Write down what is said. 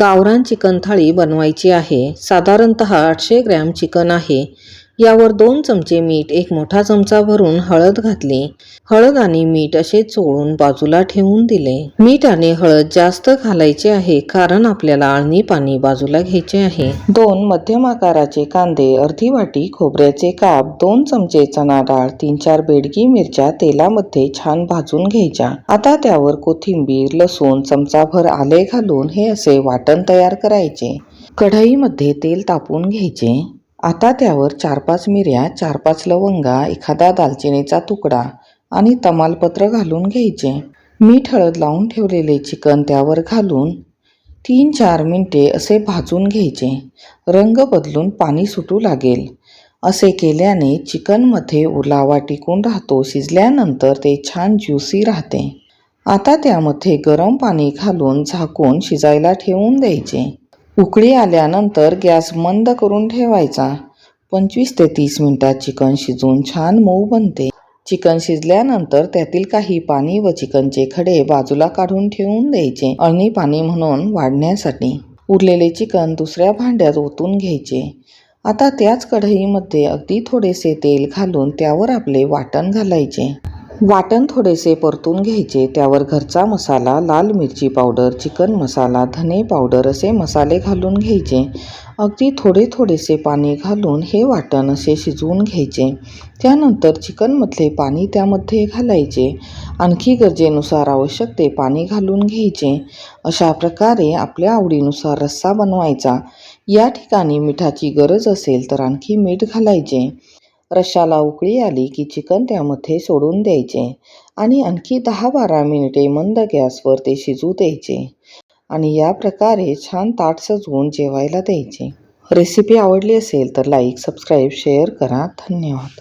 गावरान चिकन थाळी बनवायची आहे. साधारणत आठशे ग्रॅम चिकन आहे. यावर दोन चमचे मीठ एक मोठा चमचा भरून हळद घातली. हळद आणि मीठ असे चोळून बाजूला ठेवून दिले. मीठ आणि हळद जास्त घालायचे आहे कारण आपल्याला आळणी पाणी बाजूला घ्यायचे आहे. दोन मध्यम आकाराचे कांदे अर्धी वाटी खोबऱ्याचे काप दोन चमचे चणा डाळ तीन चार बेडगी मिरच्या तेलामध्ये छान भाजून घ्यायच्या. आता त्यावर कोथिंबीर लसूण चमचाभर आले घालून हे असे वाटण तयार करायचे. कढईमध्ये तेल तापून घ्यायचे. आता त्यावर चार पाच मिऱ्या चार पाच लवंगा एखादा दालचिनीचा तुकडा आणि तमालपत्र घालून घ्यायचे. मीठ हळद लावून ठेवलेले चिकन त्यावर घालून तीन चार मिनटे असे भाजून घ्यायचे. रंग बदलून पाणी सुटू लागेल. असे केल्याने चिकनमध्ये ओलावा टिकून राहतो शिजल्यानंतर ते छान ज्युसी राहते. आता त्यामध्ये गरम पाणी घालून झाकून शिजायला ठेवून द्यायचे. उकळी आल्यानंतर गॅस मंद करून ठेवायचा. पंचवीस ते तीस मिनिटात चिकन शिजून छान मऊ बनते. चिकन शिजल्यानंतर त्यातील काही पाणी व चिकनचे खडे बाजूला काढून ठेवून द्यायचे. अळणी पाणी म्हणून वाढण्यासाठी उरलेले चिकन दुसऱ्या भांड्यात ओतून घ्यायचे. आता त्याच कढईमध्ये अगदी थोडेसे तेल घालून त्यावर आपले वाटण घालायचे. वाटण थोडेसे परतून घ्यायचे. त्यावर घरचा मसाला लाल मिरची पावडर चिकन मसाला धने पावडर असे मसाले घालून घ्यायचे. अगदी थोडे थोडेसे पाणी घालून हे वाटण असे शिजवून घ्यायचे. त्यानंतर चिकनमधले पाणी त्यामध्ये घालायचे. आणखी गरजेनुसार आवश्यक ते पाणी घालून घ्यायचे. अशा प्रकारे आपल्या आवडीनुसार रस्सा बनवायचा. या ठिकाणी मिठाची गरज असेल तर आणखी मीठ घालायचे. रश्शाला उकळी आली की चिकन त्यामध्ये सोडून द्यायचे आणि आणखी दहा बारा मिनिटे मंद गॅसवर ते शिजू द्यायचे आणि या प्रकारे छान ताट सजवून जेवायला द्यायचे. रेसिपी आवडली असेल तर लाईक सबस्क्राईब शेअर करा. धन्यवाद.